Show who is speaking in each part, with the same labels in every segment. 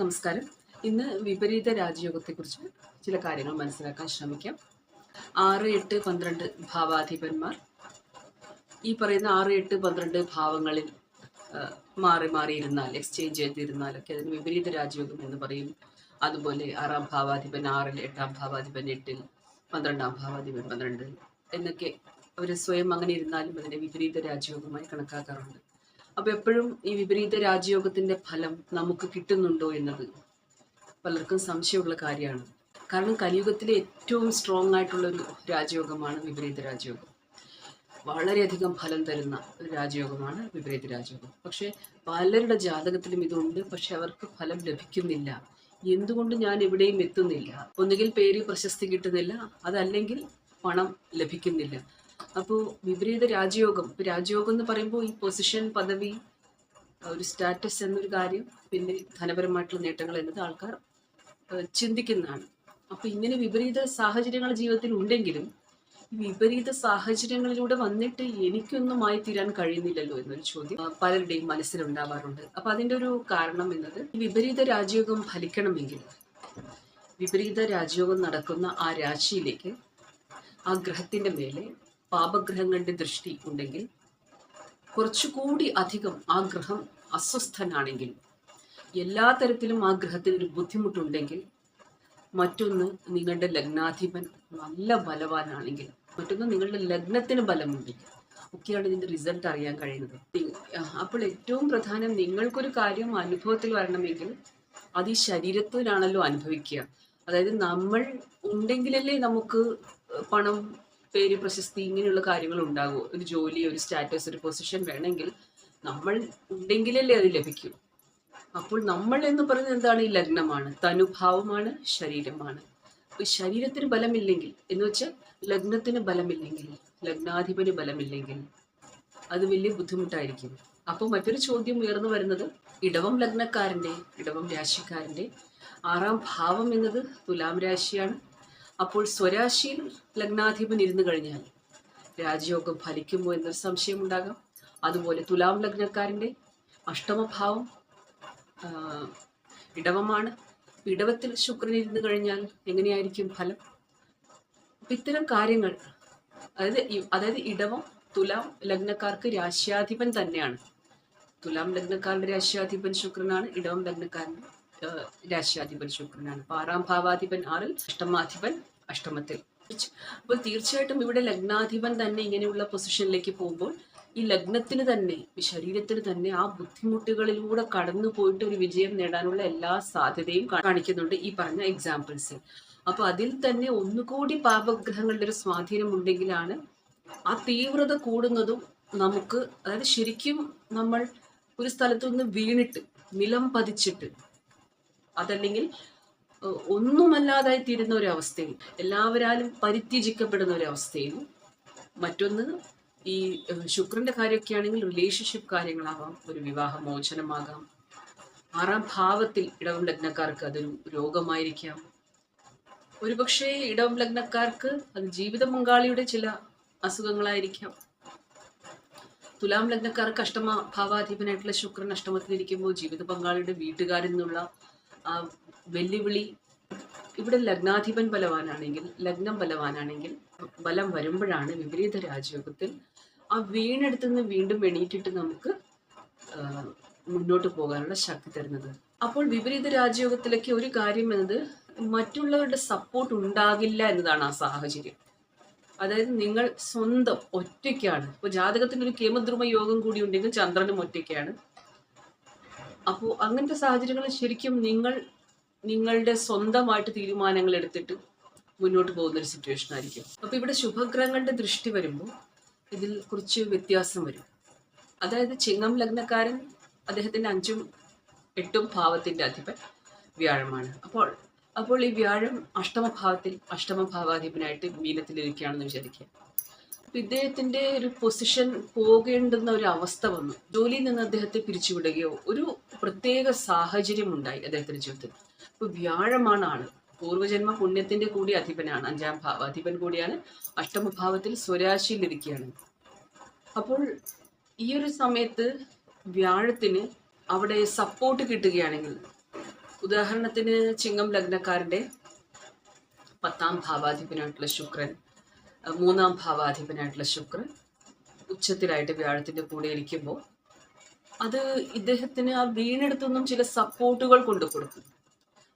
Speaker 1: നമസ്കാരം. ഇന്ന് വിപരീത രാജയോഗത്തെക്കുറിച്ച് ചില കാര്യങ്ങൾ മനസ്സിലാക്കാൻ ശ്രമിക്കാം. ആറ് എട്ട് പന്ത്രണ്ട് ഭാവാധിപന്മാർ. ഈ പറയുന്ന ആറ് എട്ട് പന്ത്രണ്ട് ഭാവങ്ങളിൽ മാറി മാറിയിരുന്നാൽ എക്സ്ചേഞ്ച് ചെയ്തിരുന്നാലൊക്കെ അതിന് വിപരീത രാജയോഗം എന്ന് പറയും. അതുപോലെ ആറാം ഭാവാധിപൻ ആറിൽ എട്ടാം ഭാവാധിപൻ എട്ടിൽ പന്ത്രണ്ടാം ഭാവാധിപൻ പന്ത്രണ്ട് എന്നൊക്കെ അവർ സ്വയം അങ്ങനെ ഇരുന്നാലും അതിനെ വിപരീത രാജയോഗമായി കണക്കാക്കാറുണ്ട്. അപ്പൊ എപ്പോഴും ഈ വിപരീത രാജയോഗത്തിന്റെ ഫലം നമുക്ക് കിട്ടുന്നുണ്ടോ എന്നത് പലർക്കും സംശയമുള്ള കാര്യമാണ്. കാരണം കലിയുഗത്തിലെ ഏറ്റവും സ്ട്രോങ് ആയിട്ടുള്ള ഒരു രാജയോഗമാണ് വിപരീത രാജയോഗം വളരെയധികം ഫലം തരുന്ന ഒരു രാജയോഗമാണ് വിപരീത രാജയോഗം പക്ഷെ പലരുടെ ജാതകത്തിലും ഇതുണ്ട്. പക്ഷെ അവർക്ക് ഫലം ലഭിക്കുന്നില്ല. എന്തുകൊണ്ട് ഞാൻ എവിടെയും എത്തുന്നില്ല? ഒന്നുകിൽ പേര് പ്രശസ്തി കിട്ടുന്നില്ല. അതല്ലെങ്കിൽ പണം ലഭിക്കുന്നില്ല. അപ്പോൾ വിപരീത രാജയോഗം. ഇപ്പോൾ രാജയോഗം എന്ന് പറയുമ്പോൾ ഈ പൊസിഷൻ പദവി ഒരു സ്റ്റാറ്റസ് എന്നൊരു കാര്യം പിന്നെ ധനപരമായിട്ടുള്ള നേട്ടങ്ങൾ എന്നത് ആൾക്കാർ ചിന്തിക്കുന്നതാണ്. അപ്പോൾ ഇങ്ങനെ വിപരീത സാഹചര്യങ്ങൾ ജീവിതത്തിൽ ഉണ്ടെങ്കിലും വിപരീത സാഹചര്യങ്ങളിലൂടെ വന്നിട്ട് എനിക്കൊന്നുമായി തീരാൻ കഴിയുന്നില്ലല്ലോ എന്നൊരു ചോദ്യം പലരുടെയും മനസ്സിലുണ്ടാവാറുണ്ട്. അപ്പൊ അതിന്റെ ഒരു കാരണം എന്നത് വിപരീത രാജയോഗം ഫലിക്കണമെങ്കിൽ വിപരീത രാജയോഗം നടക്കുന്ന ആ രാശിയിലേക്ക് ആ ഗ്രഹത്തിന്റെ മേലെ പാപഗ്രഹങ്ങളുടെ ദൃഷ്ടി ഉണ്ടെങ്കിൽ കുറച്ചുകൂടി അധികം ആ ഗ്രഹം അസ്വസ്ഥനാണെങ്കിൽ എല്ലാ തരത്തിലും ആ ഗ്രഹത്തിന് ഒരു ബുദ്ധിമുട്ടുണ്ടെങ്കിൽ മറ്റൊന്ന് നിങ്ങളുടെ ലഗ്നാധിപൻ നല്ല ബലവാനാണെങ്കിൽ മറ്റൊന്ന് നിങ്ങളുടെ ലഗ്നത്തിന് ബലമുണ്ടെങ്കിൽ ഒക്കെയാണ് ഇതിന്റെ റിസൾട്ട് അറിയാൻ കഴിയുന്നത്. അപ്പോൾ ഏറ്റവും പ്രധാനം നിങ്ങൾക്കൊരു കാര്യം അനുഭവത്തിൽ വരണമെങ്കിൽ അത് ഈ ശരീരത്തിലാണല്ലോ അനുഭവിക്കുക. അതായത് നമ്മൾ ഉണ്ടെങ്കിലല്ലേ നമുക്ക് പണം പേര് പ്രശസ്തി ഇങ്ങനെയുള്ള കാര്യങ്ങൾ ഉണ്ടാകുമോ ഒരു ജോലി ഒരു സ്റ്റാറ്റസ് ഒരു പൊസിഷൻ വേണമെങ്കിൽ നമ്മൾ ഉണ്ടെങ്കിലല്ലേ അത് ലഭിക്കൂ. അപ്പോൾ നമ്മൾ എന്ന് പറയുന്നത് എന്താണ്? ഈ ലഗ്നമാണ്. തനുഭാവമാണ് ശരീരമാണ്. അപ്പോൾ ശരീരത്തിന് ബലമില്ലെങ്കിൽ എന്ന് വെച്ചാൽ ലഗ്നത്തിന് ബലമില്ലെങ്കിൽ ലഗ്നാധിപന് ബലമില്ലെങ്കിൽ അത് വലിയ ബുദ്ധിമുട്ടായിരിക്കും. അപ്പോൾ മറ്റൊരു ചോദ്യം ഉയർന്നു വരുന്നത് ഇടവം ലഗ്നക്കാരന്റെ ഇടവം രാശിക്കാരന്റെ ആറാം ഭാവം എന്നത് തുലാം രാശിയാണ്. അപ്പോൾ സ്വരാശിയിൽ ലഗ്നാധിപൻ ഇരുന്നു കഴിഞ്ഞാൽ രാജയോഗം ഫലിക്കുമോ എന്നൊരു സംശയമുണ്ടാകാം അതുപോലെ തുലാം ലഗ്നക്കാരന്റെ അഷ്ടമഭാവം ഇടവമാണ്. ഇടവത്തിൽ ശുക്രൻ ഇരുന്നു കഴിഞ്ഞാൽ എങ്ങനെയായിരിക്കും ഫലം? ഇത്തരം കാര്യങ്ങൾ അതായത് അതായത് ഇടവം തുലാം ലഗ്നക്കാർക്ക് രാശ്യാധിപൻ തന്നെയാണ്. തുലാം ലഗ്നക്കാരുടെ രാശ്യാധിപൻ ശുക്രനാണ് ഇടവം ലഗ്നക്കാരന്റെ രാശ്യാധിപൻ ശുക്രനാണ്. ആറാം ഭാവാധിപൻ ആറിൽ അഷ്ടമാധിപൻ അഷ്ടമത്തിൽ. അപ്പോൾ തീർച്ചയായിട്ടും ഇവിടെ ലഗ്നാധിപൻ തന്നെ ഇങ്ങനെയുള്ള പൊസിഷനിലേക്ക് പോകുമ്പോൾ ഈ ലഗ്നത്തിന് തന്നെ ഈ ശരീരത്തിന് തന്നെ ആ ബുദ്ധിമുട്ടുകളിലൂടെ കടന്നു പോയിട്ട് ഒരു വിജയം നേടാനുള്ള എല്ലാ സാധ്യതയും കാണിക്കുന്നുണ്ട് ഈ പറഞ്ഞ എക്സാമ്പിൾസ് അപ്പൊ അതിൽ തന്നെ ഒന്നുകൂടി പാപഗ്രഹങ്ങളുടെ ഒരു സ്വാധീനം ഉണ്ടെങ്കിലാണ് ആ തീവ്രത കൂടുന്നതും നമുക്ക് അതായത് ശരിക്കും നമ്മൾ ഒരു സ്ഥലത്തു നിന്ന് വീണിട്ട് നിലം പതിച്ചിട്ട് അതല്ലെങ്കിൽ ഒന്നുമല്ലാതായി തീരുന്ന ഒരു അവസ്ഥയിൽ എല്ലാവരാലും പരിത്യജിക്കപ്പെടുന്ന ഒരു അവസ്ഥയിൽ മറ്റൊന്ന് ഈ ശുക്രന്റെ കാര്യമൊക്കെ ആണെങ്കിൽ റിലേഷൻഷിപ്പ് കാര്യങ്ങളാവാം ഒരു വിവാഹ മോചനമാകാം ആറാം ഭാവത്തിൽ ഇടവം ലഗ്നക്കാർക്ക് അതൊരു രോഗമായിരിക്കാം. ഒരുപക്ഷെ ഇടവം ലഗ്നക്കാർക്ക് അത് ജീവിത പങ്കാളിയുടെ ചില അസുഖങ്ങളായിരിക്കാം. തുലാം ലഗ്നക്കാർക്ക് അഷ്ടമ ഭാവാധിപനായിട്ടുള്ള ശുക്രൻ അഷ്ടമത്തിലിരിക്കുമ്പോൾ ജീവിത പങ്കാളിയുടെ വീട്ടുകാരിൽ നിന്നുള്ള വെല്ലുവിളി ഇവിടെ ലഗ്നാധിപൻ ബലവാനാണെങ്കിൽ ലഗ്നം ബലവാനാണെങ്കിൽ ബലം വരുമ്പോഴാണ് വിപരീത രാജയോഗത്തിൽ ആ വീണെടുത്ത് നിന്ന് വീണ്ടും എണീറ്റിട്ട് നമുക്ക് മുന്നോട്ട് പോകാനുള്ള ശക്തി തരുന്നത്. അപ്പോൾ വിപരീത രാജയോഗത്തിലേക്ക് ഒരു കാര്യം എന്നത് മറ്റുള്ളവരുടെ സപ്പോർട്ട് ഉണ്ടാകില്ല എന്നതാണ് ആ സാഹചര്യം. അതായത് നിങ്ങൾ സ്വന്തം ഒറ്റയ്ക്കാണ്. ഇപ്പൊ ജാതകത്തിന് ഒരു കേമദ്രുമ യോഗം കൂടി ഉണ്ടെങ്കിൽ ചന്ദ്രനും ഒറ്റയ്ക്കാണ്. അപ്പോൾ അങ്ങനത്തെ സാഹചര്യങ്ങളിൽ ശരിക്കും നിങ്ങൾ നിങ്ങളുടെ സ്വന്തമായിട്ട് തീരുമാനങ്ങൾ എടുത്തിട്ട് മുന്നോട്ട് പോകുന്ന ഒരു സിറ്റുവേഷൻ ആയിരിക്കും. അപ്പോൾ ഇവിടെ ശുഭഗ്രഹങ്ങളുടെ ദൃഷ്ടി വരുമ്പോൾ ഇതിൽ കുറച്ച് വ്യത്യാസം വരും. അതായത് ചിങ്ങം ലഗ്നക്കാരൻ അദ്ദേഹത്തിന്റെ അഞ്ചും എട്ടും ഭാവത്തിന്റെ അധിപൻ വ്യാഴമാണ്. അപ്പോൾ അപ്പോൾ ഈ വ്യാഴം അഷ്ടമഭാവത്തിൽ അഷ്ടമഭാവാധിപനായിട്ട് മീനത്തിലിരിക്കുകയാണെന്ന് വിചാരിക്കുക. ഇദ്ദേഹത്തിന്റെ ഒരു പൊസിഷൻ പോകേണ്ടുന്ന ഒരു അവസ്ഥ വന്നു. ജോലിയിൽ നിന്ന് അദ്ദേഹത്തെ പിരിച്ചുവിടുകയോ ഒരു പ്രത്യേക സാഹചര്യം ഉണ്ടായി അദ്ദേഹത്തിന്റെ ജീവിതത്തിൽ. ഇപ്പൊ വ്യാഴമാണ് ആൾ. പൂർവജന്മ പുണ്യത്തിന്റെ കൂടി അധിപനാണ് അഞ്ചാം ഭാവ അധിപൻ കൂടിയാണ്. അഷ്ടമഭാവത്തിൽ സ്വരാശിയിലിരിക്കുകയാണ് അപ്പോൾ ഈ ഒരു സമയത്ത് വ്യാഴത്തിന് അവിടെ സപ്പോർട്ട് കിട്ടുകയാണെങ്കിൽ ഉദാഹരണത്തിന് ചിങ്ങം ലഗ്നക്കാരന്റെ പത്താം ഭാവാധിപനായിട്ടുള്ള ശുക്രൻ മൂന്നാം ഭാവാധിപനായിട്ടുള്ള ശുക്രൻ ഉച്ചത്തിലായിട്ട് വ്യാഴത്തിന്റെ കൂടെ ഇരിക്കുമ്പോൾ അത് ഇദ്ദേഹത്തിന് ആ വീണെടുത്തൊന്നും ചില സപ്പോർട്ടുകൾ കൊണ്ടു കൊടുക്കും.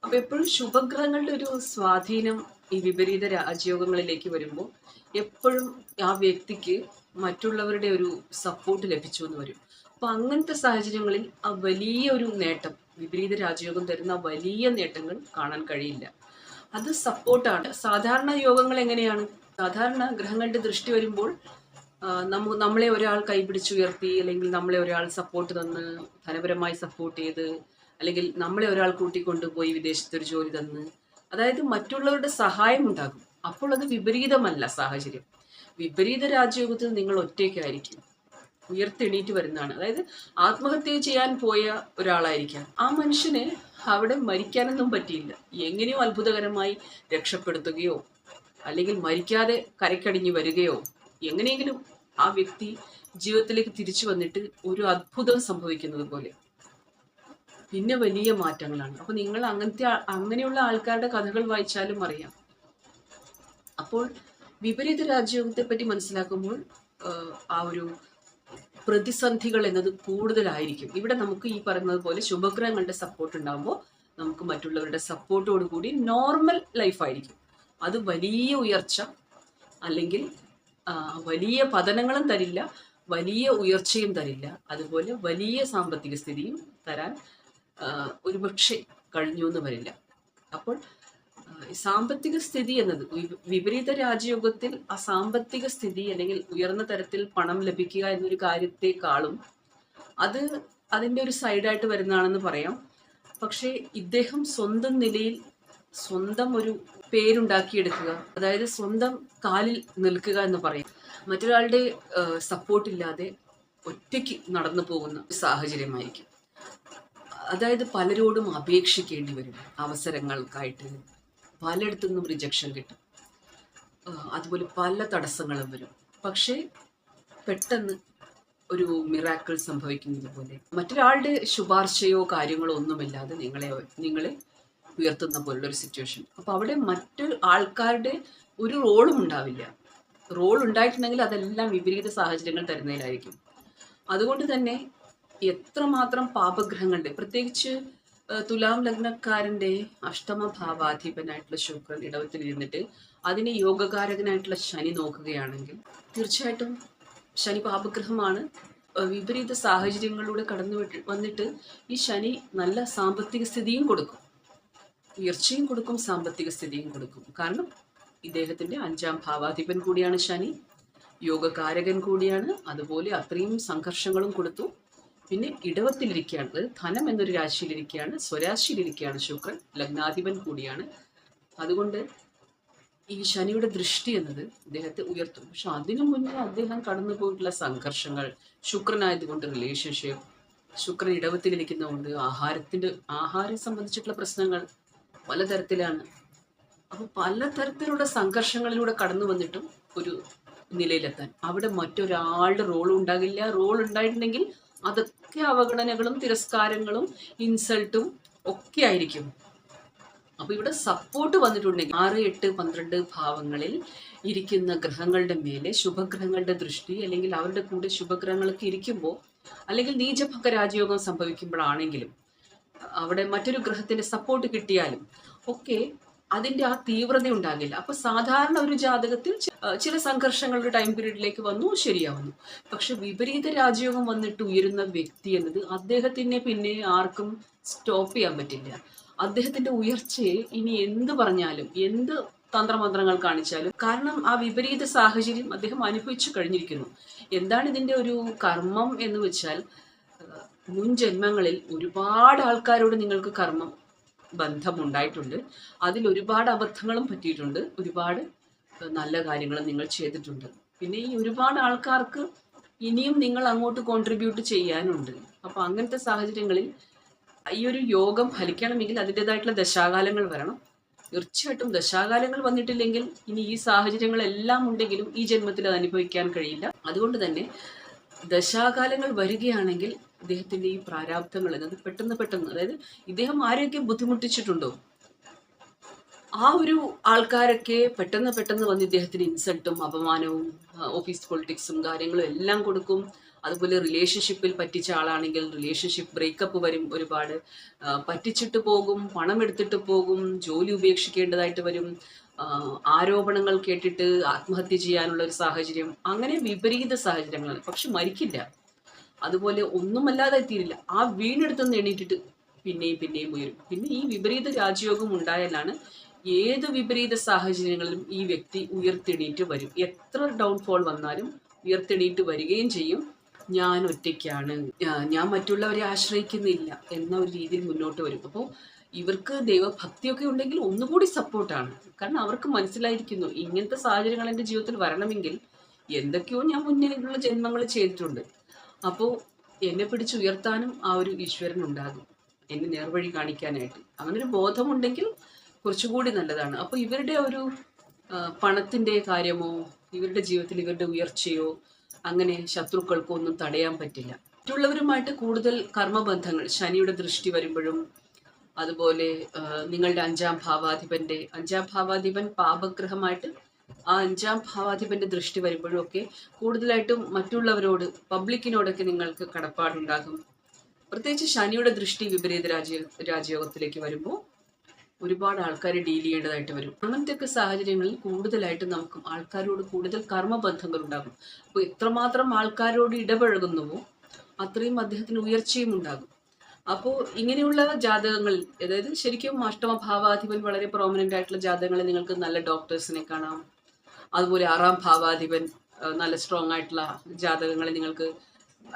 Speaker 1: അപ്പൊ എപ്പോഴും ശുഭഗ്രഹങ്ങളുടെ ഒരു സ്വാധീനം ഈ വിപരീത രാജയോഗങ്ങളിലേക്ക് വരുമ്പോൾ എപ്പോഴും ആ വ്യക്തിക്ക് മറ്റുള്ളവരുടെ ഒരു സപ്പോർട്ട് ലഭിച്ചു എന്ന് വരും. അപ്പൊ അങ്ങനത്തെ സാഹചര്യങ്ങളിൽ ആ വലിയ ഒരു നേട്ടം വിപരീത രാജയോഗം തരുന്ന വലിയ നേട്ടങ്ങൾ കാണാൻ കഴിയില്ല. അത് സപ്പോർട്ടാണ് സാധാരണ യോഗങ്ങൾ എങ്ങനെയാണ്? സാധാരണ ഗ്രഹങ്ങളുടെ ദൃഷ്ടി വരുമ്പോൾ നമ്മ നമ്മളെ ഒരാൾ കൈപിടിച്ച് ഉയർത്തി അല്ലെങ്കിൽ നമ്മളെ ഒരാൾ സപ്പോർട്ട് തന്ന് ധനപരമായി സപ്പോർട്ട് ചെയ്ത് അല്ലെങ്കിൽ നമ്മളെ ഒരാൾ കൂട്ടിക്കൊണ്ടുപോയി വിദേശത്തൊരു ജോലി തന്ന്. അതായത് മറ്റുള്ളവരുടെ സഹായം ഉണ്ടാകും. അപ്പോൾ അത് വിപരീതമല്ല സാഹചര്യം. വിപരീത രാജയോഗത്തിൽ നിങ്ങൾ ഒറ്റയ്ക്കായിരിക്കും. ഉയർത്തെണീറ്റ് വരുന്നതാണ്. അതായത് ആത്മഹത്യ ചെയ്യാൻ പോയ ഒരാളായിരിക്കാം. ആ മനുഷ്യന് അവിടെ മരിക്കാനൊന്നും പറ്റിയില്ല. എങ്ങനെയോ അത്ഭുതകരമായി രക്ഷപ്പെടുത്തുകയോ അല്ലെങ്കിൽ മരിക്കാതെ കരക്കടിഞ്ഞു വരികയോ എങ്ങനെയെങ്കിലും ആ വ്യക്തി ജീവിതത്തിലേക്ക് തിരിച്ചു വന്നിട്ട് ഒരു അത്ഭുതം സംഭവിക്കുന്നത് പോലെ. പിന്നെ വലിയ മാറ്റങ്ങളാണ്. അപ്പൊ നിങ്ങൾ അങ്ങനത്തെ അങ്ങനെയുള്ള ആൾക്കാരുടെ കഥകൾ വായിച്ചാലും അറിയാം. അപ്പോൾ വിപരീത രാജ്യത്തെ പറ്റി മനസ്സിലാക്കുമ്പോൾ ആ ഒരു പ്രതിസന്ധികൾ എന്നത് കൂടുതലായിരിക്കും. ഇവിടെ നമുക്ക് ഈ പറയുന്നത് പോലെ ശുഭഗ്രഹങ്ങളുടെ സപ്പോർട്ട് ഉണ്ടാകുമ്പോൾ നമുക്ക് മറ്റുള്ളവരുടെ സപ്പോർട്ടോട് കൂടി നോർമൽ ലൈഫായിരിക്കും അത് വലിയ ഉയർച്ച അല്ലെങ്കിൽ വലിയ പതനങ്ങളും തരില്ല വലിയ ഉയർച്ചയും തരില്ല. അതുപോലെ വലിയ സാമ്പത്തിക സ്ഥിതിയും തരാൻ ഒരുപക്ഷെ കഴിഞ്ഞു എന്ന് വരില്ല. അപ്പോൾ സാമ്പത്തിക സ്ഥിതി എന്നത് വിപരീത രാജയോഗത്തിൽ ആ സാമ്പത്തിക സ്ഥിതി അല്ലെങ്കിൽ ഉയർന്ന തരത്തിൽ പണം ലഭിക്കുക എന്നൊരു കാര്യത്തെക്കാളും അത് അതിന്റെ ഒരു സൈഡായിട്ട് വരുന്നതാണെന്ന് പറയാം. പക്ഷേ ഇദ്ദേഹം സ്വന്തം നിലയിൽ സ്വന്തം ഒരു പേരുണ്ടാക്കിയെടുക്കുക. അതായത് സ്വന്തം കാലിൽ നിൽക്കുക എന്ന് പറയും. മറ്റൊരാളുടെ സപ്പോർട്ട് ഇല്ലാതെ ഒറ്റയ്ക്ക് നടന്നു പോകുന്ന സാഹചര്യമായിരിക്കും. അതായത് പലരോടും അപേക്ഷിക്കേണ്ടി വരും അവസരങ്ങൾക്കായിട്ട്. പലയിടത്തു നിന്നും റിജക്ഷൻ കിട്ടും. അതുപോലെ പല തടസ്സങ്ങളും വരും. പക്ഷേ പെട്ടെന്ന് ഒരു മിറാക്കിൾ സംഭവിക്കുന്നത് പോലെ മറ്റൊരാളുടെ ശുപാർശയോ കാര്യങ്ങളോ ഒന്നുമില്ലാതെ നിങ്ങളെ നിങ്ങളെ ഉയർത്തുന്ന പോലുള്ളൊരു സിറ്റുവേഷൻ അപ്പോൾ അവിടെ മറ്റ് ആൾക്കാരുടെ ഒരു റോളും ഉണ്ടാവില്ല. റോൾ ഉണ്ടായിട്ടുണ്ടെങ്കിൽ അതെല്ലാം വിപരീത സാഹചര്യങ്ങൾ തരുന്നതിലായിരിക്കും. അതുകൊണ്ട് തന്നെ എത്രമാത്രം പാപഗ്രഹങ്ങളുടെ പ്രത്യേകിച്ച് തുലാം ലഗ്നക്കാരന്റെ അഷ്ടമ ഭാവാധിപനായിട്ടുള്ള ശുക്രൻ ഇടവത്തിൽ ഇരുന്നിട്ട് അതിനെ യോഗകാരകനായിട്ടുള്ള ശനി നോക്കുകയാണെങ്കിൽ തീർച്ചയായിട്ടും ശനി പാപഗ്രഹമാണ്. വിപരീത സാഹചര്യങ്ങളിലൂടെ കടന്നു വന്നിട്ട് ഈ ശനി നല്ല സാമ്പത്തിക സ്ഥിതിയും കൊടുക്കും. ഉയർച്ചയും കൊടുക്കും സാമ്പത്തിക സ്ഥിതിയും കൊടുക്കും. കാരണം ഇദ്ദേഹത്തിന്റെ അഞ്ചാം ഭാവാധിപൻ കൂടിയാണ് ശനി യോഗകാരകൻ കൂടിയാണ്. അതുപോലെ അത്രയും സംഘർഷങ്ങളും കൊടുത്തു. പിന്നെ ഇടവത്തിലിരിക്കുകയാണ് ധനം എന്നൊരു രാശിയിലിരിക്കുകയാണ് സ്വരാശിയിലിരിക്കുകയാണ് ശുക്രൻ ലഗ്നാധിപൻ കൂടിയാണ്. അതുകൊണ്ട് ഈ ശനിയുടെ ദൃഷ്ടി എന്നത് അദ്ദേഹത്തെ ഉയർത്തും. പക്ഷെ അതിനു മുന്നേ അദ്ദേഹം കടന്നു പോയിട്ടുള്ള സംഘർഷങ്ങൾ ശുക്രനായതുകൊണ്ട് റിലേഷൻഷിപ്പ് ശുക്രൻ ഇടവത്തിലിരിക്കുന്നതുകൊണ്ട് ആഹാരത്തിന്റെ ആഹാരം സംബന്ധിച്ചിട്ടുള്ള പ്രശ്നങ്ങൾ പലതരത്തിലാണ്. അപ്പോൾ പലതരത്തിലുള്ള സംഘർഷങ്ങളിലൂടെ കടന്നു വന്നിട്ടും ഒരു നിലയിലെത്താൻ. അവിടെ മറ്റൊരാളുടെ റോൾ ഉണ്ടാകില്ല. റോൾ ഉണ്ടായിട്ടുണ്ടെങ്കിൽ അതൊക്കെ അവഗണനകളും തിരസ്കാരങ്ങളും ഇൻസൾട്ടും ഒക്കെ ആയിരിക്കും. അപ്പോൾ ഇവിടെ സപ്പോർട്ട് വന്നിട്ടുണ്ടെങ്കിൽ ആറ് എട്ട് പന്ത്രണ്ട് ഭാവങ്ങളിൽ ഇരിക്കുന്ന ഗ്രഹങ്ങളുടെ മേലെ ശുഭഗ്രഹങ്ങളുടെ ദൃഷ്ടി അല്ലെങ്കിൽ അവരുടെ കൂടെ ശുഭഗ്രഹങ്ങളൊക്കെ ഇരിക്കുമ്പോൾ അല്ലെങ്കിൽ നീചഭക്ക രാജയോഗം സംഭവിക്കുമ്പോഴാണെങ്കിലും അവിടെ മറ്റൊരു ഗ്രഹത്തിന്റെ സപ്പോർട്ട് കിട്ടിയാലും ഒക്കെ അതിന്റെ ആ തീവ്രത ഉണ്ടാകില്ല. അപ്പൊ സാധാരണ ഒരു ജാതകത്തിൽ ചില സംഘർഷങ്ങളുടെ ടൈം പീരീഡിലേക്ക് വന്നു ശരിയാവുന്നു. പക്ഷെ വിപരീത രാജയോഗം വന്നിട്ട് ഉയരുന്ന വ്യക്തി എന്നത് അദ്ദേഹത്തിനെ പിന്നെ ആർക്കും സ്റ്റോപ്പ് ചെയ്യാൻ പറ്റില്ല. അദ്ദേഹത്തിന്റെ ഉയർച്ചയെ ഇനി എന്ത് പറഞ്ഞാലും എന്ത് തന്ത്രമന്ത്രങ്ങൾ കാണിച്ചാലും കാരണം ആ വിപരീത സാഹചര്യം അദ്ദേഹം അനുഭവിച്ചു കഴിഞ്ഞിരിക്കുന്നു. എന്താണ് ഇതിന്റെ ഒരു കർമ്മം എന്ന് വെച്ചാൽ മുൻ ജന്മങ്ങളിൽ ഒരുപാട് ആൾക്കാരോട് നിങ്ങൾക്ക് കർമ്മം ബന്ധമുണ്ടായിട്ടുണ്ട്. അതിൽ ഒരുപാട് അബദ്ധങ്ങളും പറ്റിയിട്ടുണ്ട്. ഒരുപാട് നല്ല കാര്യങ്ങളും നിങ്ങൾ ചെയ്തിട്ടുണ്ട്. പിന്നെ ഈ ഒരുപാട് ആൾക്കാർക്ക് ഇനിയും നിങ്ങൾ അങ്ങോട്ട് കോൺട്രിബ്യൂട്ട് ചെയ്യാനുണ്ട്. അപ്പൊ അങ്ങനത്തെ സാഹചര്യങ്ങളിൽ ഈ ഒരു യോഗം ഫലിക്കണമെങ്കിൽ അതിന്റെതായിട്ടുള്ള ദശാകാലങ്ങൾ വരണം. തീർച്ചയായിട്ടും ദശാകാലങ്ങൾ വന്നിട്ടില്ലെങ്കിൽ ഇനി ഈ സാഹചര്യങ്ങളെല്ലാം ഉണ്ടെങ്കിലും ഈ ജന്മത്തിൽ അത് അനുഭവിക്കാൻ കഴിയില്ല. അതുകൊണ്ട് തന്നെ ദശാകാലങ്ങൾ വരികയാണെങ്കിൽ ഇദ്ദേഹത്തിന്റെ ഈ പ്രാരാബ്ദങ്ങൾ എന്നത് പെട്ടെന്ന് പെട്ടെന്ന് അതായത് ഇദ്ദേഹം ആരെയൊക്കെ ബുദ്ധിമുട്ടിച്ചിട്ടുണ്ടോ? ആ ഒരു ആൾക്കാരൊക്കെ പെട്ടെന്ന് പെട്ടെന്ന് വന്ന് ഇദ്ദേഹത്തിന് ഇൻസൾട്ടും അപമാനവും ഓഫീസ് പൊളിറ്റിക്സും കാര്യങ്ങളും എല്ലാം കൊടുക്കും. അതുപോലെ റിലേഷൻഷിപ്പിൽ പറ്റിച്ച ആളാണെങ്കിൽ റിലേഷൻഷിപ്പ് ബ്രേക്കപ്പ് വരും ഒരുപാട്. പറ്റിച്ചിട്ട് പോകും പണം എടുത്തിട്ട് പോകും ജോലി ഉപേക്ഷിക്കേണ്ടതായിട്ട് വരും. ആരോപണങ്ങൾ കേട്ടിട്ട് ആത്മഹത്യ ചെയ്യാനുള്ള ഒരു സാഹചര്യം. അങ്ങനെ വിപരീത സാഹചര്യങ്ങളാണ്. പക്ഷെ മരിക്കില്ല. അതുപോലെ ഒന്നുമല്ലാതെ തീരില്ല ആ വീണെടുത്തുനിന്ന് എണീറ്റിട്ട് പിന്നെയും പിന്നെയും ഉയരും. പിന്നെ ഈ വിപരീത രാജയോഗം ഉണ്ടായാലാണ് ഏത് വിപരീത സാഹചര്യങ്ങളിലും ഈ വ്യക്തി ഉയർത്തെണീറ്റ് വരും. എത്ര ഡൗൺഫോൾ വന്നാലും ഉയർത്തെണീറ്റ് വരികയും ചെയ്യും. ഞാൻ ഒറ്റയ്ക്കാണ്. ഞാൻ മറ്റുള്ളവരെ ആശ്രയിക്കുന്നില്ല എന്ന ഒരു രീതിയിൽ മുന്നോട്ട് വരും. അപ്പോൾ ഇവർക്ക് ദൈവഭക്തിയൊക്കെ ഉണ്ടെങ്കിൽ ഒന്നുകൂടി സപ്പോർട്ടാണ് കാരണം അവർക്ക് മനസ്സിലായിരിക്കുന്നു ഇങ്ങനത്തെ സാഹചര്യങ്ങൾ എന്റെ ജീവിതത്തിൽ വരണമെങ്കിൽ എന്തൊക്കെയോ ഞാൻ മുന്നിലുള്ള ജന്മങ്ങൾ ചെയ്തിട്ടുണ്ട്. അപ്പോൾ എന്നെ പിടിച്ചുയർത്താനും ആ ഒരു ഈശ്വരൻ ഉണ്ടാകും എന്നെ നേർവഴി കാണിക്കാനായിട്ട്. അങ്ങനെ ഒരു ബോധമുണ്ടെങ്കിൽ കുറച്ചുകൂടി നല്ലതാണ്. അപ്പോൾ ഇവരുടെ ഒരു പണത്തിന്റെ കാര്യമോ ഇവരുടെ ജീവിതത്തിൽ ഇവരുടെ ഉയർച്ചയോ അങ്ങനെ ശത്രുക്കൾക്കോ ഒന്നും തടയാൻ പറ്റില്ല. മറ്റുള്ളവരുമായിട്ട് കൂടുതൽ കർമ്മബന്ധങ്ങൾ ശനിയുടെ ദൃഷ്ടി വരുമ്പോഴും അതുപോലെ നിങ്ങളുടെ അഞ്ചാം ഭാവാധിപന്റെ അഞ്ചാം ഭാവാധിപൻ പാപഗ്രഹമായിട്ട് ആ അഞ്ചാം ഭാവാധിപന്റെ ദൃഷ്ടി വരുമ്പോഴും ഒക്കെ കൂടുതലായിട്ടും മറ്റുള്ളവരോട് പബ്ലിക്കിനോടൊക്കെ നിങ്ങൾക്ക് കടപ്പാടുണ്ടാകും. പ്രത്യേകിച്ച് ശനിയുടെ ദൃഷ്ടി വിപരീത രാജ്യ രാജയോഗത്തിലേക്ക് വരുമ്പോൾ ഒരുപാട് ആൾക്കാരെ ഡീൽ ചെയ്യേണ്ടതായിട്ട് വരും. അങ്ങനത്തെയൊക്കെ സാഹചര്യങ്ങളിൽ കൂടുതലായിട്ട് നമുക്ക് ആൾക്കാരോട് കൂടുതൽ കർമ്മബന്ധങ്ങൾ ഉണ്ടാകും അപ്പോൾ എത്രമാത്രം ആൾക്കാരോട് ഇടപഴകുന്നുവോ അത്രയും അദ്ദേഹത്തിന് ഉയർച്ചയും ഉണ്ടാകും. അപ്പോൾ ഇങ്ങനെയുള്ള ജാതകങ്ങളിൽ അതായത് ശരിക്കും അഷ്ടമ ഭാവാധിപൻ വളരെ പ്രോമിനന്റ് ആയിട്ടുള്ള ജാതകങ്ങളിൽ നിങ്ങൾക്ക് നല്ല ഡോക്ടേഴ്സിനെ കാണാം. അതുപോലെ ആറാം ഭാവാധിപൻ നല്ല സ്ട്രോങ് ആയിട്ടുള്ള ജാതകങ്ങൾ നിങ്ങൾക്ക്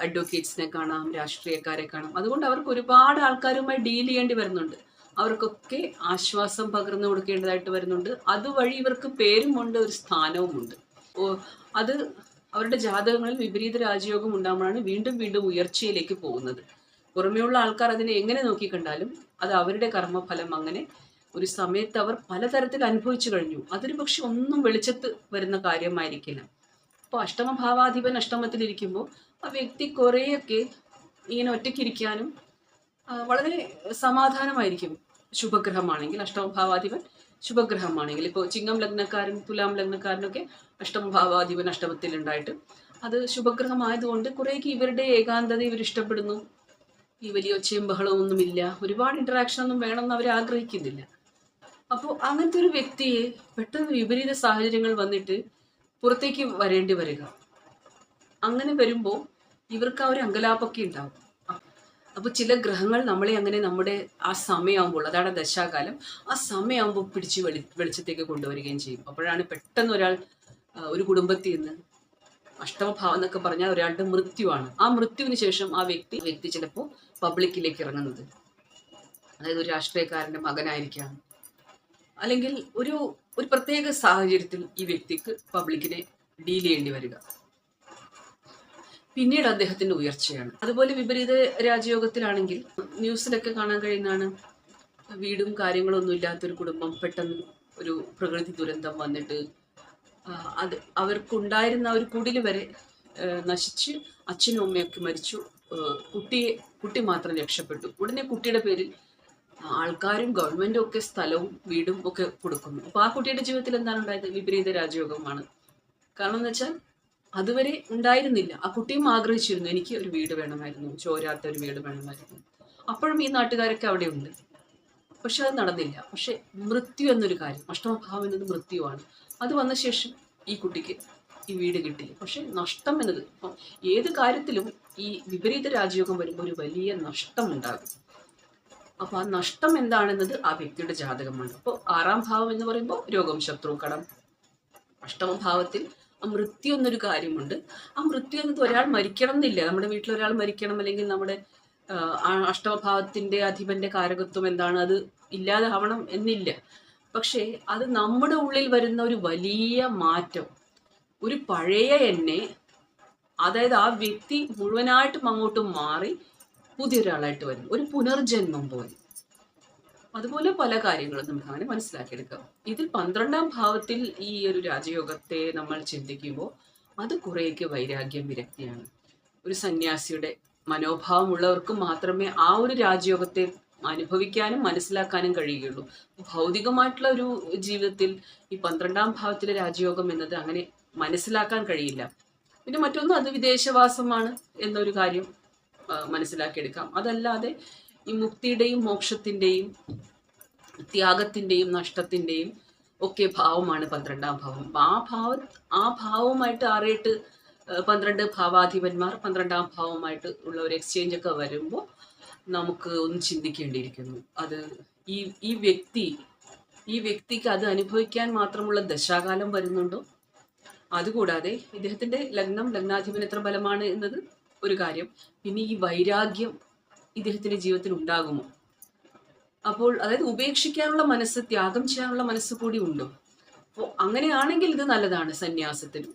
Speaker 1: അഡ്വക്കേറ്റ്സിനെ കാണാം രാഷ്ട്രീയക്കാരെ കാണാം. അതുകൊണ്ട് അവർക്ക് ഒരുപാട് ആൾക്കാരുമായി ഡീൽ ചെയ്യേണ്ടി വരുന്നുണ്ട്. അവർക്കൊക്കെ ആശ്വാസം പകർന്നു കൊടുക്കേണ്ടതായിട്ട് വരുന്നുണ്ട്. അതുവഴി ഇവർക്ക് പേരും ഉണ്ട് ഒരു സ്ഥാനവുമുണ്ട് അത് അവരുടെ ജാതകങ്ങളിൽ വിപരീത രാജയോഗം ഉണ്ടാകുമ്പോഴാണ് വീണ്ടും വീണ്ടും ഉയർച്ചയിലേക്ക് പോകുന്നത്. പുറമേയുള്ള ആൾക്കാർ അതിനെ എങ്ങനെ നോക്കിക്കണ്ടാലും അത് അവരുടെ കർമ്മഫലം അങ്ങനെ ഒരു സമയത്ത് അവർ പലതരത്തിൽ അനുഭവിച്ചു കഴിഞ്ഞു. അതൊരു പക്ഷെ ഒന്നും വെളിച്ചത്ത് വരുന്ന കാര്യമായിരിക്കില്ല. അപ്പോൾ അഷ്ടമഭാവാധിപൻ അഷ്ടമത്തിലിരിക്കുമ്പോൾ ആ വ്യക്തി കുറേയൊക്കെ ഇങ്ങനെ ഒറ്റയ്ക്കിരിക്കാനും വളരെ സമാധാനമായിരിക്കും. ശുഭഗ്രഹമാണെങ്കിൽ അഷ്ടമഭാവാധിപൻ ശുഭഗ്രഹമാണെങ്കിൽ. ഇപ്പോൾ ചിങ്ങം ലഗ്നക്കാരൻ തുലാം ലഗ്നക്കാരനൊക്കെ അഷ്ടമഭാവാധിപൻ അഷ്ടമത്തിൽ ഉണ്ടായിട്ട് അത് ശുഭഗ്രഹമായതുകൊണ്ട് കുറേയൊക്കെ ഇവരുടെ ഏകാന്തത ഇവർ ഇഷ്ടപ്പെടുന്നു. ഈ വലിയ ഒച്ചയും ബഹളവും ഒന്നുമില്ല. ഒരുപാട് ഇൻട്രാക്ഷൻ ഒന്നും വേണമെന്ന് അവർ ആഗ്രഹിക്കുന്നില്ല. അപ്പോൾ അങ്ങനത്തെ ഒരു വ്യക്തിയെ പെട്ടെന്ന് വിപരീത സാഹചര്യങ്ങൾ വന്നിട്ട് പുറത്തേക്ക് വരേണ്ടി വരിക. അങ്ങനെ വരുമ്പോൾ ഇവർക്ക് ആ ഒരു അങ്കലാപ്പൊക്കെ ഉണ്ടാവും. അപ്പോൾ ചില ഗ്രഹങ്ങൾ നമ്മളെ അങ്ങനെ നമ്മുടെ ആ സമയമാകുമ്പോൾ അതാണ് ദശാകാലം ആ സമയമാകുമ്പോൾ പിടിച്ച് വെളി വെളിച്ചത്തേക്ക് കൊണ്ടുവരികയും ചെയ്യും. അപ്പോഴാണ് പെട്ടെന്ന് ഒരാൾ ഒരു കുടുംബത്തിൽ നിന്ന് അഷ്ടമഭാവം എന്നൊക്കെ പറഞ്ഞാൽ ഒരാളുടെ മൃത്യുവാണ്. ആ മൃത്യുവിന് ശേഷം ആ വ്യക്തി വ്യക്തി ചിലപ്പോൾ പബ്ലിക്കിലേക്ക് ഇറങ്ങുന്നത്. അതായത് ഒരു രാഷ്ട്രീയക്കാരന്റെ മകനായിരിക്കാം അല്ലെങ്കിൽ ഒരു ഒരു പ്രത്യേക സാഹചര്യത്തിൽ ഈ വ്യക്തിക്ക് പബ്ലിക്കിനെ ഡീൽ ചെയ്യേണ്ടി വരിക. പിന്നീട് അദ്ദേഹത്തിന്റെ ഉയർച്ചയാണ്. അതുപോലെ വിപരീത രാജയോഗത്തിലാണെങ്കിൽ ന്യൂസിലൊക്കെ കാണാൻ കഴിയുന്നതാണ്. വീടും കാര്യങ്ങളൊന്നും ഇല്ലാത്തൊരു കുടുംബം പെട്ടെന്ന് ഒരു പ്രകൃതി ദുരന്തം വന്നിട്ട് അത് അവർക്കുണ്ടായിരുന്ന ഒരു കുടിൽ വരെ നശിച്ച് അച്ഛനും അമ്മയൊക്കെ മരിച്ചു. കുട്ടിയെ കുട്ടി മാത്രം രക്ഷപ്പെട്ടു. ഉടനെ കുട്ടിയുടെ പേരിൽ ആൾക്കാരും ഗവൺമെന്റും ഒക്കെ സ്ഥലവും വീടും ഒക്കെ കൊടുക്കുന്നു. അപ്പൊ ആ കുട്ടിയുടെ ജീവിതത്തിൽ എന്താണ് ഉണ്ടായത്? വിപരീത രാജയോഗമാണ്. കാരണം എന്ന് വെച്ചാൽ അതുവരെ ഉണ്ടായിരുന്നില്ല. ആ കുട്ടിയും ആഗ്രഹിച്ചിരുന്നു എനിക്ക് ഒരു വീട് വേണമായിരുന്നു. ചോരാത്ത ഒരു വീട് വേണമായിരുന്നു. അപ്പോഴും ഈ നാട്ടുകാരൊക്കെ അവിടെ ഉണ്ട്. പക്ഷെ അത് നടന്നില്ല. പക്ഷെ മൃത്യു എന്നൊരു കാര്യം അഷ്ടമഭാവം എന്നത് മൃത്യുവാണ്. അത് വന്ന ശേഷം ഈ കുട്ടിക്ക് ഈ വീട് കിട്ടി പക്ഷെ നഷ്ടം എന്നത് ഇപ്പം ഏത് കാര്യത്തിലും ഈ വിപരീത രാജയോഗം വരുമ്പോൾ ഒരു വലിയ നഷ്ടം ഉണ്ടാകും അപ്പൊ ആ നഷ്ടം എന്താണെന്നത് ആ വ്യക്തിയുടെ ജാതകമാണ്. അപ്പോൾ ആറാം ഭാവം എന്ന് പറയുമ്പോൾ രോഗം ശത്രു കടം. അഷ്ടമ ഭാവത്തിൽ ആ മൃത്യു എന്നൊരു കാര്യമുണ്ട്. ആ മൃത്യു എന്നത് ഒരാൾ മരിക്കണം എന്നില്ല നമ്മുടെ വീട്ടിൽ ഒരാൾ മരിക്കണം അല്ലെങ്കിൽ നമ്മുടെ അഷ്ടമഭാവത്തിന്റെ അധിപന്റെ കാരകത്വം എന്താണ്? അത് ഇല്ലാതാവണം എന്നില്ല. പക്ഷേ അത് നമ്മുടെ ഉള്ളിൽ വരുന്ന ഒരു വലിയ മാറ്റം ഒരു പഴയ എന്നെ അതായത് ആ വ്യക്തി മുഴുവനായിട്ടും അങ്ങോട്ടും മാറി പുതിയൊരാളായിട്ട് വരും ഒരു പുനർജന്മം പോലെ. അതുപോലെ പല കാര്യങ്ങളും നമുക്ക് അങ്ങനെ മനസ്സിലാക്കിയെടുക്കാം. ഇതിൽ പന്ത്രണ്ടാം ഭാവത്തിൽ ഈ ഒരു രാജയോഗത്തെ നമ്മൾ ചിന്തിക്കുമ്പോൾ അത് കുറേയൊക്കെ വൈരാഗ്യം വിരക്തിയാണ്. ഒരു സന്യാസിയുടെ മനോഭാവമുള്ളവർക്ക് മാത്രമേ ആ ഒരു രാജയോഗത്തെ അനുഭവിക്കാനും മനസ്സിലാക്കാനും കഴിയുകയുള്ളൂ. ഭൗതികമായിട്ടുള്ള ഒരു ജീവിതത്തിൽ ഈ പന്ത്രണ്ടാം ഭാവത്തിലെ രാജയോഗം എന്നത് അങ്ങനെ മനസ്സിലാക്കാൻ കഴിയില്ല. പിന്നെ മറ്റൊന്ന് അത് വിദേശവാസമാണ് എന്നൊരു കാര്യം മനസ്സിലാക്കിയെടുക്കാം. അതല്ലാതെ ഈ മുക്തിയുടെയും മോക്ഷത്തിന്റെയും ത്യാഗത്തിന്റെയും നഷ്ടത്തിന്റെയും ഒക്കെ ഭാവമാണ് പന്ത്രണ്ടാം ഭാവം. ആ ഭാവ ആ ഭാവവുമായിട്ട് ആറേട്ട് പന്ത്രണ്ട് ഭാവാധിപന്മാർ പന്ത്രണ്ടാം ഭാവമായിട്ട് ഉള്ള ഒരു എക്സ്ചേഞ്ച് ഒക്കെ വരുമ്പോൾ നമുക്ക് ഒന്ന് ചിന്തിക്കേണ്ടിയിരിക്കുന്നു. അത് ഈ ഈ വ്യക്തി ഈ വ്യക്തിക്ക് അത് അനുഭവിക്കാൻ മാത്രമുള്ള ദശാകാലം വരുന്നുണ്ടോ? അതുകൂടാതെ ഇദ്ദേഹത്തിന്റെ ലഗ്നം ലഗ്നാധിപൻ എത്ര ബലമാണ് എന്നത് ഒരു കാര്യം. പിന്നെ ഈ വൈരാഗ്യം ഇദ്ദേഹത്തിന്റെ ജീവിതത്തിൽ ഉണ്ടാകുമോ? അപ്പോൾ അതായത് ഉപേക്ഷിക്കാനുള്ള മനസ്സ് ത്യാഗം ചെയ്യാനുള്ള മനസ്സ് കൂടി ഉണ്ടോ? അപ്പോൾ അങ്ങനെയാണെങ്കിൽ ഇത് നല്ലതാണ് സന്യാസത്തിന്.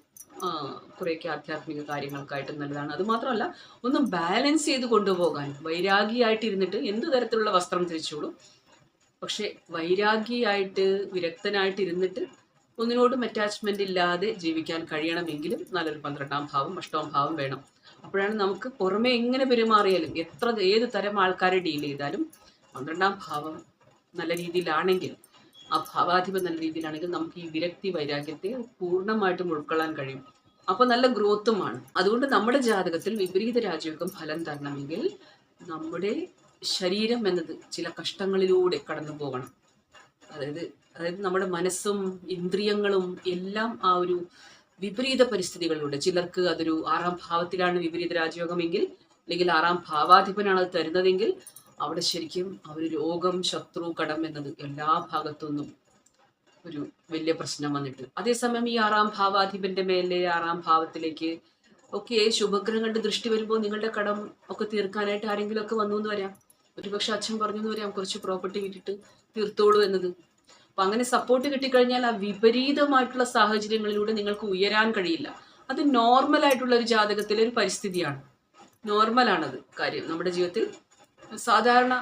Speaker 1: കുറേയൊക്കെ ആധ്യാത്മിക കാര്യങ്ങൾക്കായിട്ട് നല്ലതാണ്. അത് മാത്രമല്ല ഒന്ന് ബാലൻസ് ചെയ്ത് കൊണ്ടുപോകാൻ. വൈരാഗിയായിട്ട് ഇരുന്നിട്ട് എന്ത് തരത്തിലുള്ള വസ്ത്രം ധരിച്ചോളൂ? പക്ഷെ വൈരാഗിയായിട്ട് വിരക്തനായിട്ട് ഇരുന്നിട്ട് ഒന്നിനോടും അറ്റാച്ച്മെന്റ് ഇല്ലാതെ ജീവിക്കാൻ കഴിയണമെങ്കിലും നല്ലൊരു പന്ത്രണ്ടാം ഭാവം അഷ്ടാം ഭാവം വേണം. അപ്പോഴാണ് നമുക്ക് പുറമെ എങ്ങനെ പെരുമാറിയാലും എത്ര ഏത് തരം ആൾക്കാരെ ഡീൽ ചെയ്താലും പന്ത്രണ്ടാം ഭാവം നല്ല രീതിയിലാണെങ്കിൽ ആ ഭാവാധിപം നല്ല രീതിയിലാണെങ്കിൽ നമുക്ക് ഈ വിരക്തി വൈരാഗ്യത്തെ പൂർണമായിട്ടും ഉൾക്കൊള്ളാൻ കഴിയും. അപ്പോൾ നല്ല ഗ്രോത്തുമാണ് അതുകൊണ്ട് നമ്മുടെ ജാതകത്തിൽ വിപരീത രാജയോഗം ഫലം തരണമെങ്കിൽ നമ്മുടെ ശരീരം എന്നത് ചില കഷ്ടങ്ങളിലൂടെ കടന്നു പോകണം. അതായത് അതായത് നമ്മുടെ മനസ്സും ഇന്ദ്രിയങ്ങളും എല്ലാം ആ ഒരു വിപരീത പരിസ്ഥിതികളിലൂടെ. ചിലർക്ക് അതൊരു ആറാം ഭാവത്തിലാണ് വിപരീത രാജയോഗമെങ്കിൽ അല്ലെങ്കിൽ ആറാം ഭാവാധിപനാണ് അത് തരുന്നതെങ്കിൽ അവിടെ ശരിക്കും അവർ രോഗം ശത്രു കടം എന്നത് എല്ലാ ഭാഗത്തുനിന്നും ഒരു വലിയ പ്രശ്നം വന്നിട്ട്. അതേസമയം ഈ ആറാം ഭാവാധിപന്റെ മേലെ ആറാം ഭാവത്തിലേക്ക് ഒക്കെ ശുഭഗ്രഹങ്ങളുടെ ദൃഷ്ടി വരുമ്പോൾ നിങ്ങളുടെ കടം ഒക്കെ തീർക്കാനായിട്ട് ആരെങ്കിലും ഒക്കെ വന്നു എന്ന് വരാം. ഒരുപക്ഷെ അച്ഛൻ പറഞ്ഞു എന്ന് വരാം കുറച്ച് പ്രോപ്പർട്ടി വിട്ടിട്ട് തീർത്തോളൂ എന്നത്. അപ്പൊ അങ്ങനെ സപ്പോർട്ട് കിട്ടിക്കഴിഞ്ഞാൽ ആ വിപരീതമായിട്ടുള്ള സാഹചര്യങ്ങളിലൂടെ നിങ്ങൾക്ക് ഉയരാൻ കഴിയില്ല. അത് നോർമൽ ആയിട്ടുള്ള ഒരു ജാതകത്തിലെ ഒരു പരിസ്ഥിതിയാണ്. നോർമലാണത് കാര്യം. നമ്മുടെ ജീവിതത്തിൽ സാധാരണ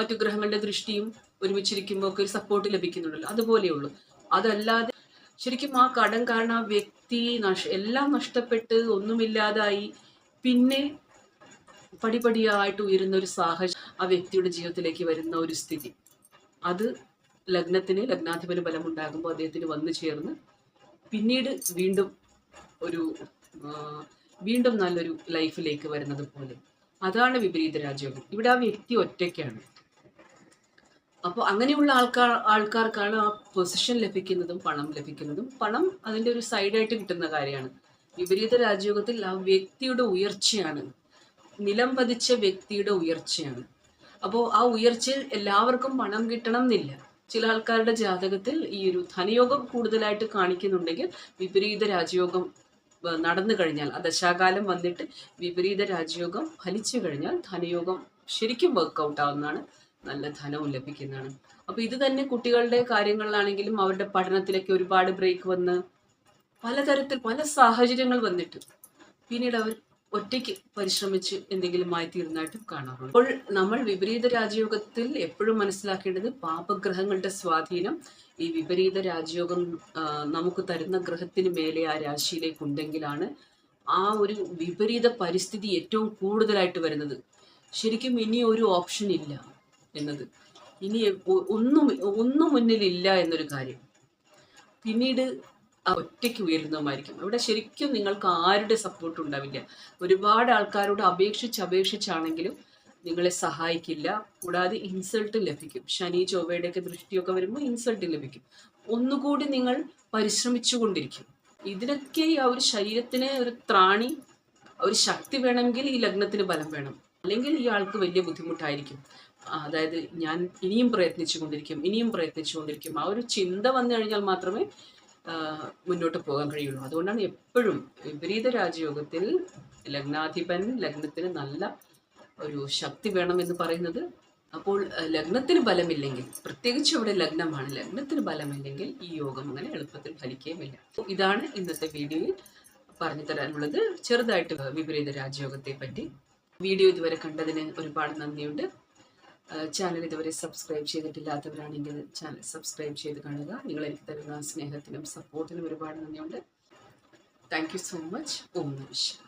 Speaker 1: മറ്റു ഗ്രഹങ്ങളുടെ ദൃഷ്ടിയും ഒരുമിച്ചിരിക്കുമ്പോൾ ഒക്കെ ഒരു സപ്പോർട്ട് ലഭിക്കുന്നുണ്ടല്ലോ. അതുപോലെയുള്ളൂ. അതല്ലാതെ ശരിക്കും ആ കടം കാരണം ആ വ്യക്തി നഷ എല്ലാം നഷ്ടപ്പെട്ട് ഒന്നുമില്ലാതായി പിന്നെ പടിപടിയായിട്ട് ഉയരുന്ന ഒരു സാഹചര്യം ആ വ്യക്തിയുടെ ജീവിതത്തിലേക്ക് വരുന്ന ഒരു സ്ഥിതി. അത് ലഗ്നത്തിന് ലഗ്നാധിപന് ബലമുണ്ടാകുമ്പോൾ അദ്ദേഹത്തിന് വന്നു ചേർന്ന് പിന്നീട് വീണ്ടും ഒരു വീണ്ടും നല്ലൊരു ലൈഫിലേക്ക് വരുന്നത് പോലെ. അതാണ് വിപരീത രാജയോഗം ഇവിടെ ആ വ്യക്തി ഒറ്റയ്ക്കാണ്. അപ്പോൾ അങ്ങനെയുള്ള ആൾക്കാർ ആൾക്കാർക്കാണ് ആ പൊസിഷൻ ലഭിക്കുന്നതും പണം ലഭിക്കുന്നതും. പണം അതിന്റെ ഒരു സൈഡായിട്ട് കിട്ടുന്ന കാര്യമാണ്. വിപരീത രാജയോഗത്തിൽ ആ വ്യക്തിയുടെ ഉയർച്ചയാണ്. നിലം പതിച്ച വ്യക്തിയുടെ ഉയർച്ചയാണ്. അപ്പോൾ ആ ഉയർച്ചയിൽ എല്ലാവർക്കും പണം കിട്ടണം എന്നില്ല. ചില ആൾക്കാരുടെ ജാതകത്തിൽ ഈ ഒരു ധനയോഗം കൂടുതലായിട്ട് കാണിക്കുന്നുണ്ടെങ്കിൽ വിപരീത രാജയോഗം നടന്നു കഴിഞ്ഞാൽ ആ ദശാകാലം വന്നിട്ട് വിപരീത രാജയോഗം ഫലിച്ചു കഴിഞ്ഞാൽ ധനയോഗം ശരിക്കും വർക്കൗട്ട് ആവുന്നതാണ് നല്ല ധനവും ലഭിക്കുന്നതാണ്. അപ്പൊ ഇത് തന്നെ കുട്ടികളുടെ കാര്യങ്ങളിലാണെങ്കിലും അവരുടെ പഠനത്തിലൊക്കെ ഒരുപാട് ബ്രേക്ക് വന്ന് പലതരത്തിൽ പല സാഹചര്യങ്ങൾ വന്നിട്ട് പിന്നീട് അവർ ഒറ്റയ്ക്ക് പരിശ്രമിച്ച് എന്തെങ്കിലും ആയി തീർന്നതായിട്ടും കാണാറുണ്ട്. അപ്പോൾ നമ്മൾ വിപരീത രാജയോഗത്തിൽ എപ്പോഴും മനസ്സിലാക്കേണ്ടത് പാപഗ്രഹങ്ങളുടെ സ്വാധീനം ഈ വിപരീത രാജയോഗം നമുക്ക് തരുന്ന ഗ്രഹത്തിന് മേലെ ആ രാശിയിലേക്ക് ഉണ്ടെങ്കിലാണ് ആ ഒരു വിപരീത പരിസ്ഥിതി ഏറ്റവും കൂടുതലായിട്ട് വരുന്നത്. ശരിക്കും ഇനി ഒരു ഓപ്ഷൻ ഇല്ല എന്നത്. ഇനി ഒന്നും ഒന്നും മുന്നിലില്ല എന്നൊരു കാര്യം. പിന്നീട് ആ ഒറ്റയ്ക്ക് ഉയരുന്നതുമായിരിക്കും. ഇവിടെ ശരിക്കും നിങ്ങൾക്ക് ആരുടെ സപ്പോർട്ട് ഉണ്ടാവില്ല. ഒരുപാട് ആൾക്കാരോട് അപേക്ഷിച്ച് അപേക്ഷിച്ചാണെങ്കിലും നിങ്ങളെ സഹായിക്കില്ല. കൂടാതെ ഇൻസൾട്ട് ലഭിക്കും. ശനി ചൊവ്വയുടെയൊക്കെ ദൃഷ്ടിയൊക്കെ വരുമ്പോൾ ഇൻസൾട്ട് ലഭിക്കും. ഒന്നുകൂടി നിങ്ങൾ പരിശ്രമിച്ചുകൊണ്ടിരിക്കും. ഇതിനൊക്കെ ആ ഒരു ശരീരത്തിന് ഒരു ത്രാണി ഒരു ശക്തി വേണമെങ്കിൽ ഈ ലഗ്നത്തിന് ബലം വേണം. അല്ലെങ്കിൽ ഈ ആൾക്ക് വലിയ ബുദ്ധിമുട്ടായിരിക്കും. അതായത് ഞാൻ ഇനിയും പ്രയത്നിച്ചു കൊണ്ടിരിക്കും ഇനിയും പ്രയത്നിച്ചു കൊണ്ടിരിക്കും ആ ഒരു ചിന്ത വന്നു കഴിഞ്ഞാൽ മാത്രമേ മുന്നോട്ട് പോകാൻ കഴിയുള്ളൂ. അതുകൊണ്ടാണ് എപ്പോഴും വിപരീത രാജയോഗത്തിൽ ലഗ്നാധിപൻ ലഗ്നത്തിന് നല്ല ഒരു ശക്തി വേണമെന്ന് പറയുന്നത്. അപ്പോൾ ലഗ്നത്തിന് ബലമില്ലെങ്കിൽ പ്രത്യേകിച്ച് ഇവിടെ ലഗ്നമാണ് ലഗ്നത്തിന് ബലമില്ലെങ്കിൽ ഈ യോഗം അങ്ങനെ എളുപ്പത്തിൽ ഫലിക്കുകയുമില്ല. ഇതാണ് ഇന്നത്തെ വീഡിയോയിൽ പറഞ്ഞു തരാനുള്ളത്. ചെറുതായിട്ട് വിപരീത രാജയോഗത്തെ പറ്റി. വീഡിയോ ഇതുവരെ കണ്ടതിന് ഒരുപാട് നന്ദിയുണ്ട്. ചാനൽ ഇതുവരെ സബ്സ്ക്രൈബ് ചെയ്തിട്ടില്ലാത്തവരാണെങ്കിൽ ചാനൽ സബ്സ്ക്രൈബ് ചെയ്ത് കാണുക. നിങ്ങൾ എനിക്ക് തരുന്ന സ്നേഹത്തിനും സപ്പോർട്ടിനും ഒരുപാട് നന്ദിയുണ്ട്. താങ്ക് സോ മച്ച് ഓം നമ ശിവായ.